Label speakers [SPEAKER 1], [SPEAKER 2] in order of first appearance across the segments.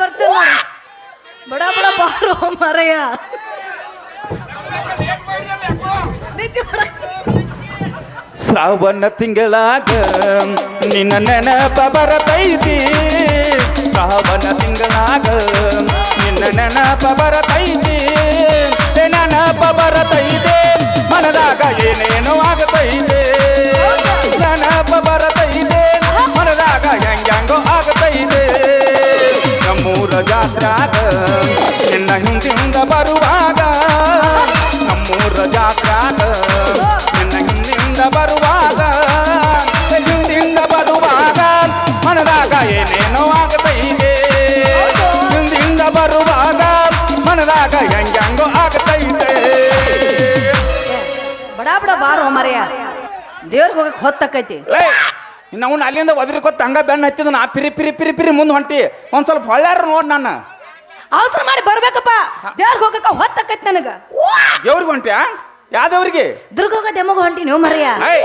[SPEAKER 1] ನೋಡಿ. ಬಡ ಬಡ ಬಾರೋ ಮರೆಯ.
[SPEAKER 2] ಸಾವನ್ನ ತಿಂಗಳಾಗ ನಿನ್ನ ನೆನಪ ಬರತೈತಿ. ಸಾವನ್ನ ತಿಂಗಳಾಗ ನಿನ್ನ ನೆನಪ ಬರತೈತಿ. ನೆನಪ ಬರತೈತೆ. ಮನದಾಗ ಏನೇನೋ ಆಗತೈತೆ. ನೆನಪ ಬರತೈತೆ. ಮನದಾಗ ಹೆಂಗ್ಯಾಂಗೋ ಆಗ ಜಾತ್ರಾಗ ನಿನ್ನ ಹಿಂದಿಂದ ಬರುವಾಗ ನಮ್ಮೂರ ಜಾತ್ರಾಗ ನಿನ್ನ ಹಿಂದಿಂದ ಬರುವಾಗ ಹಿಂದಿಂದ ಬರುವಾಗ ಮನದಾಗ ಏನೇನೋ ಆಗತೈತೆ ಹಿಂದಿಂದ ಬರುವಾಗ ಮನದಾಗ ಹೆಂಗೋ ಆಗತೈತೆ
[SPEAKER 1] ಬಡ ಬಡ ಬಾರೋ ಮರೆಯ. ದೇವ್ರಿಗೆ ಹೋಗಕ್ಕೆ ಹೊತ್ತಕ್ಕೈತಿ
[SPEAKER 2] ಇನ್ನು ಅವನು ಅಲ್ಲಿಂದ ಒದರಿಕೊತ್ತ ಹಂಗ ಬೆನ್ನ ಹತ್ತಿದ ನಾ ಪಿರಿ ಪಿರಿ ಪಿರಿ ಪಿರಿ ಮುಂದೆ ಹೊಂಟಿ. ಒಂದ್ ಸ್ವಲ್ಪ ಹೊಳ್ಳ್ಯಾರ ನೋಡ್ ನಾನು
[SPEAKER 1] ಅವಸರ ಮಾಡಿ ಬರ್ಬೇಕಪ್ಪ. ದೇವ್ರಿಗೆ ಹೋಗಕ್ಕ ಹೊತ್ತಕ್ಕೈತಿ ನನಗ.
[SPEAKER 2] ದೇವ್ರಿಗೆ ಹೊಂಟ್ಯಾ? ಯಾವ್ದವ್ರಿಗೆ?
[SPEAKER 1] ದುರ್ಗ ಹೋಗ ದೆಮ್ಮಗ ಹೊಂಟಿ ನೀವು ಮರೆಯ
[SPEAKER 2] ಏಯ್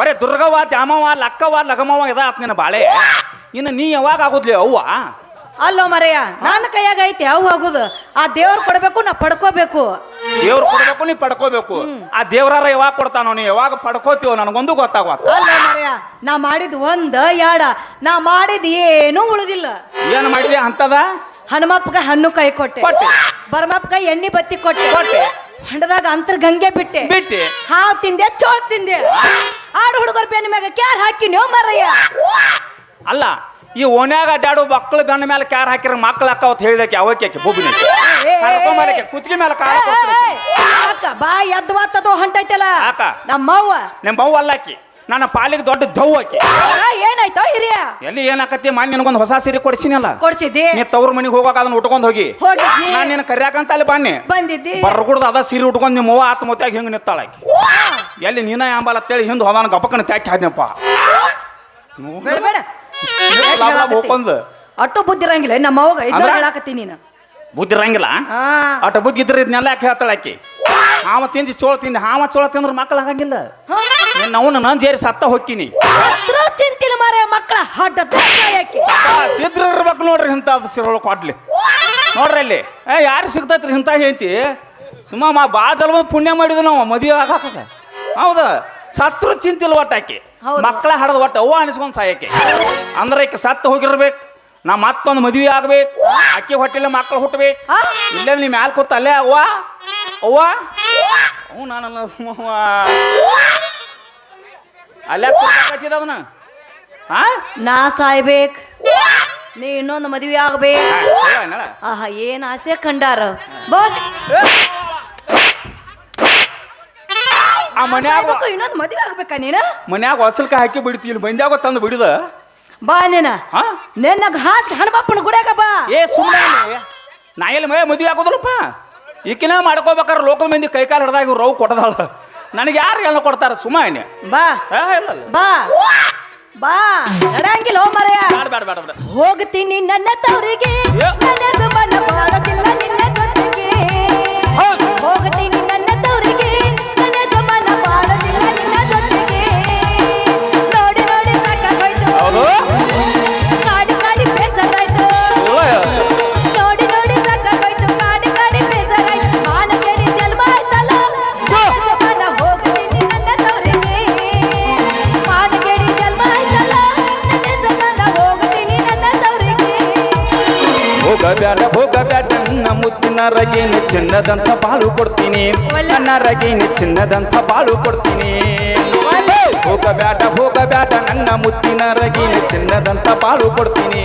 [SPEAKER 2] ಬರೇ ದುರ್ಗವ ದ್ಯಾಮವ್ವ ಲಕ್ಕವ್ವ ಲಗಮವ್ವ ಇದ ಆತ್ ನಿನ್ನ ಬಾಳೆ. ಇನ್ನು ನೀ ಯಾವಾಗ ಆಗೋದ್ಲಿ ಅವ್ವ?
[SPEAKER 1] ಅಲ್ಲೋ ಮರೆಯ ನನ್ನ ಕೈಯಾಗ ಐತಿ ಯಾವ ಹೋಗುದು. ಆ ದೇವ್ರು ಕೊಡ್ಬೇಕು ನಾ ಪಡ್ಕೋಬೇಕು.
[SPEAKER 2] ದೇವ್ರು ಕೊಡ್ಬೇಕು ನೀ ಪಡ್ಕೋಬೇಕು. ಆ ದೇವ್ರಾರ ಯಾವಾಗ ಕೊಡ್ತಾನೋ ನೀ ಯಾವಾಗ ಪಡ್ಕೋತೀವೋ ನನಗೊಂದು ಗೊತ್ತಾಗತ್ತ
[SPEAKER 1] ಅಲ್ಲ ಮರೆಯ ನಾ ಮಾಡಿದ್ ಒಂದ ಯಾಡ ನಾ ಮಾಡಿದ್ ಏನೂ ಉಳಿದಿಲ್ಲ.
[SPEAKER 2] ಏನು ಮಾಡಿದೆ ಅಂತದ?
[SPEAKER 1] ಹನುಮಪ್ಪಗ ಹಣ್ಣು ಕೈ ಕೊಟ್ಟೆ.
[SPEAKER 2] ಕೊಟ್ಟೆ.
[SPEAKER 1] ಬರಮಪ್ಪಗ ಎಣ್ಣೆ ಬತ್ತಿ ಕೊಟ್ಟೆ.
[SPEAKER 2] ಕೊಟ್ಟೆ.
[SPEAKER 1] ಹೊಂಡದಾಗ ಅಂತರ್ ಗಂಗೆ ಬಿಟ್ಟೆ.
[SPEAKER 2] ಬಿಟ್ಟೆ.
[SPEAKER 1] ಹಾವು ತಿಂದೆ ಚೋಳ್ ತಿಂದೆ. ಆಡು ಹುಡುಗರ ಬೆನ್ನ ಮ್ಯಾಗ ಕ್ಯಾರ್ ಹಾಕಿ ನೀವು ಮರಯ್ಯ.
[SPEAKER 2] ಅಲ್ಲ ಈ ಓನ್ಯಾಗ ಅಡ್ಡಾಡು ಮಕ್ಳು ಬೆನ್ನ ಮೇಲೆ ಕ್ಯಾರ್ ಹಾಕಿರ ಮಕ್ಳು ಅಕ್ಕ ಅವತ್ತು ಹೇಳಿದಕ್ಕೆ ಅವಕ್ಕೆ ಬುಬ್ಬಿನ ಕರ್ಕೊಂಬರಕ್ಕೆ ಕುತ್ತಿಗೆ ಮೇಲೆ ಕಾಲ
[SPEAKER 1] ಅಕ್ಕ ಬಾ ಅಕ್ಕ ನಮ್ಮ ಹೊಂಟೈತಲ್ಲ?
[SPEAKER 2] ಯಾಕ?
[SPEAKER 1] ನಮ್ಮವ್ವ.
[SPEAKER 2] ನಿಮ್ಮ ಅವ್ವ ಅಲ್ಲಾಕಿ ನನ್ನ ಪಾಲಿಗೆ ದೊಡ್ಡ ದವ್ ಆಕಿ.
[SPEAKER 1] ಏನಾಯ್ತೋ ಹಿರಿಯ?
[SPEAKER 2] ಎಲ್ಲಿ ಏನಾಕತಿ ಮಾನ್ ನಿನಗೊಂದು ಹೊಸ ಸೀರೆ ಕೊಡ್ಸಿನಲ್ಲ
[SPEAKER 1] ಕೊಡ್ಸಿದ್ದಿ?
[SPEAKER 2] ನೀ ತವ್ರ ಮನೆಗೆ ಹೋಗಾಕ ಅದನ್ನ ಉಟ್ಕೊಂಡ್ ಹೋಗಿ. ನಾನು ನಿನ್ನ ಕರ್ಯಾಕಂತ ಅಲ್ಲಿ ಬನ್ನಿ.
[SPEAKER 1] ಬಂದಿದ್ದಿ?
[SPEAKER 2] ಬರ್ಗುಡ್ದು ಅದ ಸೀರೆ ಉಟ್ಕೊಂಡ್ ನಿಮ್ಮ ಅವ್ವ ಆತ್ಮಹತ್ಯಾಗ ಹಿಂಗೆ ನಿತ್ತಾಳ ಆಕಿ. ಎಲ್ಲಿ ನೀನ ಯಾಂಬಲ್ಲ ಅಂತೇಳಿ ಹಿಂದೆ ಹೋದಾನ ಗಪಕನ ತ್ಯಾಕಿ ಹಾದ್ನಪ್ಪ
[SPEAKER 1] ಬೇಡ.
[SPEAKER 2] ಹೋಗ್ಕೊಂಡ್
[SPEAKER 1] ಅಟ್ಟು ಬುದ್ಧಿ ಇರಂಗಿಲ್ಲ ನಮ್ಮ ಅವಾಗ ಇದ್ರ
[SPEAKER 2] ಅಂದ್ರ?
[SPEAKER 1] ಹೇಳಾಕತ್ತಿ ನೀನು.
[SPEAKER 2] ಬುದ್ಧಿ ಇರಂಗಿಲ್ಲ? ಅಟ ಬುದ್ಧಿ ಇದ್ರೆ ಇದನ್ನೆಲ್ಲ ಯಾಕೆ ಹೇಳ್ತಾಳೆ ಆಕಿ? ಹಾವ ತಿಂದು ಚೋಳ ತಿಂದು ಹಾವ ಚೋಳ ತಿಂದ್ರೆ ಮಕ್ಕಳು ಆಗಂಗಿಲ್ಲ. ನಾವು ನಾನು ಜೇರಿ ಸತ್ತ
[SPEAKER 1] ಹೋಗ್ತೀನಿ ಚಿಂತಿಲ್ಲ ಮಾರ ಮಕ್ಕಳ ಹಡ್ಡ
[SPEAKER 2] ಸಿದ್ರ ಇರ್ಬೇಕು ನೋಡ್ರಿ ಇಂಥ ಸಿರೋಳು ಕೊಡ್ಲಿ. ನೋಡ್ರಿ ಅಲ್ಲಿ. ಏ ಯಾರು ಸಿಗ್ತೈತ್ರಿ ಇಂಥ ಹೇಳ್ತಿ ಸುಮ್ಮ ಮಾ ಜಲ್ಮ ಪುಣ್ಯ ಮಾಡಿದ್ವಿ ನಾವು ಮದುವೆ ಆಗಾಕ ಹೌದಾ? ಸತ್ರು ಚಿಂತಿಲ್ಲ ಒಟ್ಟು ಆಕಿ.
[SPEAKER 1] ಹೌದು.
[SPEAKER 2] ಮಕ್ಕಳ ಹಡದ ಒಟ್ಟು ಅವ್ವ ಅನಿಸ್ಕೊಂಡ್ ಸಾಯಕ್ಕೆ. ಅಂದ್ರೆ ಈಕೆ ಸತ್ತು ಹೋಗಿರ್ಬೇಕು ನಾ ಮತ್ತೊಂದು ಮದುವೆ ಆಗ್ಬೇಕು ಅಕ್ಕಿ ಹೊಟ್ಟೆಲ್ಲ ಮಕ್ಕಳು ಹುಟ್ಟಬೇಕು ಇಲ್ಲ ನೀ ಮ್ಯಾಲ ಕೂತ ಅಲ್ಲೇ ಅವ್ವ? ಅವ್ವ? ಅವ್ ನಾನು. ಅಲ್ಲೇ ಕೂತಿದ ಅದನ್ನ? ಹಾ
[SPEAKER 1] ನಾ ಸಾಯ್ಬೇಕ್ ನೀ ಇನ್ನೊಂದು ಮದುವೆ ಆಗ್ಬೇಕ್? ಆಹಾ ಏನ್ ಆಸೆ ಕಂಡಾರ? ಬಾ.
[SPEAKER 2] ಆ ಮನ್ಯಾಗ
[SPEAKER 1] ಸಾಯ್ಬೇಕು, ಇನ್ನೊಂದು ಮದುವೆ ಆಗ್ಬೇಕಾ ನೀನು?
[SPEAKER 2] ಮನ್ಯಾಗ ಹೊಸಲ್ಕಾಯಿ ಹಾಕಿ ಬಿಡ್ತಿ ಇಲ್ಲಿ ಬಂದ್ಯಾಗ ತಂದು ಬಿಡಿದ?
[SPEAKER 1] ಬಾ ನೀನ.
[SPEAKER 2] ಹಾ
[SPEAKER 1] ನಿನ್ನಗ ಹಾಚ್ ಹಣಬಪ್ಪನ ಗುಡ್ಯಾಗ ಬಾ.
[SPEAKER 2] ಏ ಸುಮ್ಮನೆ ನಾ ಎಲ್ಲಿ ಮೇ ಮದುವೆ ಆಗೋದಿಲ್ಲಪ್ಪ? ಈಕಿನ ಮಾಡ್ಕೋಬೇಕಾದ್ರೆ ಲೋಕಲ್ ಮಂದಿ ಕೈ ಕಾಲು ಹಿಡ್ದಾಗ ಇವ್ರು ರವ್ ಕೊಟ್ಟದಾಳ. ನನಗೆ ಯಾರು ಎಲ್ಲ ಕೊಡ್ತಾರ? ಸುಮ್ಮನೆ
[SPEAKER 1] ಬಾ.
[SPEAKER 2] ಇಲ್ಲ ಇಲ್ಲ.
[SPEAKER 1] ಬಾ. ಬಾ. ನಡಂಗಿಲ್ಲ ಮರೆಯ.
[SPEAKER 2] ಬೇಡ ಬೇಡ ಬೇಡ ಬೇಡ.
[SPEAKER 1] ಹೋಗ್ತೀನಿ ನನ್ನ ತವರಿಗೆ.
[SPEAKER 2] ಏ.
[SPEAKER 1] ನನ್ನ ಸುಮನ ಬಾಳದಿಲ್ಲ ನಿನ್ನ.
[SPEAKER 2] ಮುತ್ತಿನ ರಗೇನಿ ಚಿನ್ನದಂತ ಬಾಳು ಕೊಡ್ತೀನಿ. ನನ್ನ ರಗೇನಿ ಚಿನ್ನದಂತ ಬಾಳು ಕೊಡ್ತೀನಿ. ಹೋಗಬ್ಯಾಡ ಹೋಗಬ್ಯಾಡ ನನ್ನ ಮುತ್ತಿನ ರಗೀನಿ ಚಿನ್ನದಂತ ಬಾಳು ಕೊಡ್ತೀನಿ.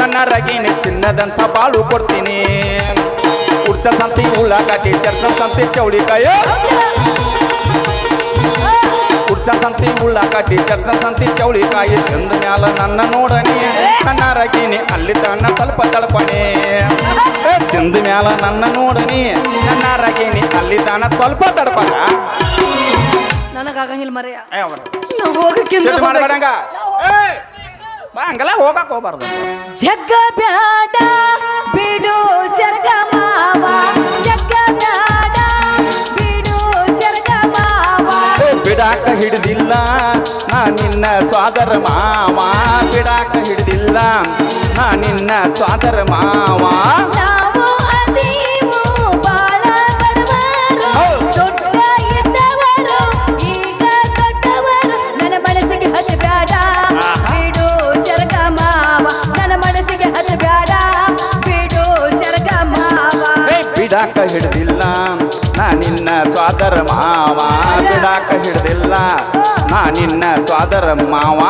[SPEAKER 2] ನನ್ನ ರಗೀನಿ ಚಿನ್ನದಂತ ಬಾಳು ಕೊಡ್ತೀನಿ. ಉಡ್ತ ಸಂತಿ ಉಳ್ಳಾಗಡ್ಡಿ ಚರ್ಚ ಸಂತಿ ಚೌಳಿಕಾಯ. ಸಂತಿ ಉಳ್ಳ ಕಟ್ಟಿ ಚರ್ಚ ಸಂತಿ ಚೌಳಿ ಕಾಯಿ ಚಂದ ಮ್ಯಾಲ ನನ್ನ ನೋಡನಿ ನನ್ನ ರಗಿನಿ ಅಲ್ಲಿ ತನ್ನ ಸ್ವಲ್ಪ ತಳಪಣಿ ಚಂದ ಮ್ಯಾಲ ನನ್ನ ನೋಡನಿ ನನ್ನ ರಗಿನಿ ಅಲ್ಲಿ ತಾನ ಸ್ವಲ್ಪ ತಡಪಣ
[SPEAKER 1] ನನಗಾಗಂಗಿಲ್ಲ ಮರೆಯ
[SPEAKER 2] ಮಾಡ್ಬೇಡಂಗ ಏ ಹೋಗಕ್ ಹೋಗ್ಬಾರ್ದು.
[SPEAKER 1] ಜಗ್ಗ ಬ್ಯಾಡ.
[SPEAKER 2] ಹಿಡಿದಿಲ್ಲ. ನಾ ನಿನ್ನ ಸ್ವಾದರ ಮಾವ ಬಿಡಾಕ ಹಿಡಿದಿಲ್ಲ. ನಾ ನಿನ್ನ ಸ್ವಾದರ ಮಾವ. ಬಿಡಾಕ ಹಿಡಿದಿಲ್ಲ. ನಾ ನಿನ್ನ ಸ್ವಾದರ ಮಾವ ಬಿಡಾಕ ಹಿಡ್ದಿಲ್ಲ. ನಾ ನಿನ್ನ ಸ್ವಾದರ ಮಾವ.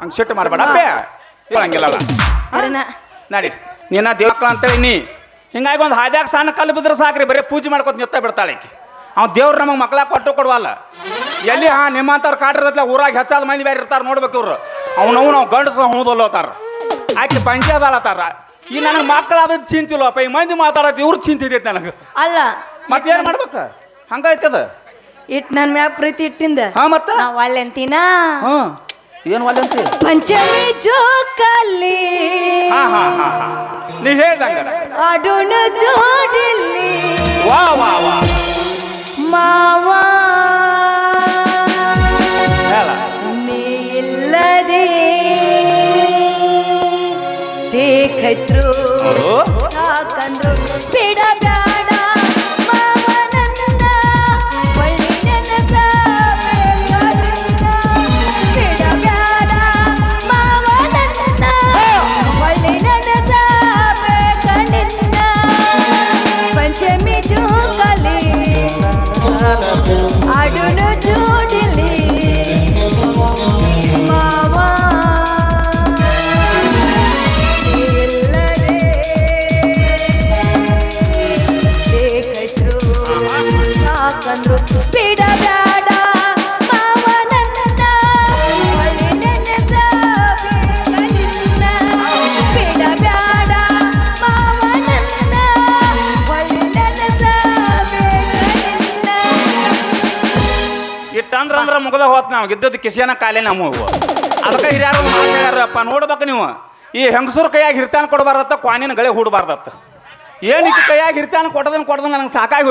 [SPEAKER 2] ಹಂಗೆ ಸಿಟ್ಟು ಮಾಡಬೇಡ
[SPEAKER 1] ಕರೆನ
[SPEAKER 2] ನಡಿ. ನೀನ ದೇವಕ್ಕಳ ಅಂತೇಳಿ ನೀ. ಹಿಂಗಾಗಿ ಒಂದು ಹಾದ್ಯಾಗ ಸಣ್ಣ ಕಲ್ಲು ಬಿದ್ರೆ ಸಾಕ್ರಿ ಬರೀ ಪೂಜೆ ಮಾಡ್ಕೊತ ನಿತ್ತ ಬಿಡ್ತಾಳೆ ಆಕಿ ಅವ್ನು ದೇವ್ರು ನಮಗೆ ಮಕ್ಕಳ ಕೊಟ್ಟು ಕೊಡುವಲ್ಲ. ಎಲ್ಲಿ ಹಾ ನಿಮ್ಮಂಥವ್ರು ಕಾಟಿರತ್ಲೆ ಊರಾಗ ಹೆಚ್ಚಾದ ಮಂದಿ ಬೇರೆ ಇರ್ತಾರೆ ನೋಡ್ಬೇಕು ಇವ್ರು. ಅವ್ನವು ನಾವು ಗಂಡಸ ಹೂದಲ್ಲೋತಾರ ಆಕೆ ಪಂಚೆ ಅದಲ್ಲತ್ತಾರ ಈ ನನಗೆ ಮಕ್ಕಳಾದ ಚಿಂತಿಲ್ಲಪ್ಪ ಈ ಮಂದಿ ಮಾತಾಡೋದು ಇವ್ರು ಚಿಂತಿದೈತೆ ನನಗೆ.
[SPEAKER 1] ಅಲ್ಲ
[SPEAKER 2] ಮತ್ತೇನು ಮಾಡ್ಬೇಕು? ಹಂಗಾಯ್ತದ?
[SPEAKER 1] ಇಟ್ ನನ್ ಮ್ಯಾಪ್ ಪ್ರೀತಿ ಇಟ್ಟಿಂದ.
[SPEAKER 2] ಹಾ ಮತ್ತ?
[SPEAKER 1] ನಾ ಒಳ್ಳೆ ಅಂತೀನ
[SPEAKER 2] ಹಾಂ ಏನು ಒಲ್ಲೆ ಅಂತಿ
[SPEAKER 1] ಪಂಚಮಿ ಜೋಕಲ್ಲಿ.
[SPEAKER 2] ಹಾ ಹಾ ಹಾ ಹಾ. ನೀ ಹೇಳ್ದಂಗ
[SPEAKER 1] ಆಡೋಣ ಜೋಡಿಲ್ಲಿ.
[SPEAKER 2] ವಾ ವಾ ವಾ.
[SPEAKER 1] ಮಾವ.
[SPEAKER 2] ಹೇಳ.
[SPEAKER 1] ನೀ ಇಲ್ಲದೆ ದೇಖತ್ರು
[SPEAKER 2] ಇಟ್ಟಂದ್ರ ಅಂದ್ರೆ ಮುಗದ ನಾವು. ಗೆದ್ದದ ಕಿಸಿಯನ ಕಾಲೇ ನಮ್ಮ ಅದಕ್ಕೆ ಹಿರಿಯರು ಮಾತಾಡ್ಯಾರಪ್ಪ ನೋಡ್ಬೇಕು ನೀವು. ಈ ಹೆಂಗಸರು ಕೈಯಾಗ ಹಿರ್ತಾನ ಕೊಡಬಾರ್ದತ್ತ, ಕ್ವಾನಿನ ಗಳೆ ಹೂಡಬಾರ್ದತ್ತ. ಏನಕ್ಕೆ ಕೈಯಾಗಿ ಹಿರ್ತಾನ ಕೊಡದನ್ ಕೊಡದನ್ ನನಗೆ ಸಾಕಾಗಿ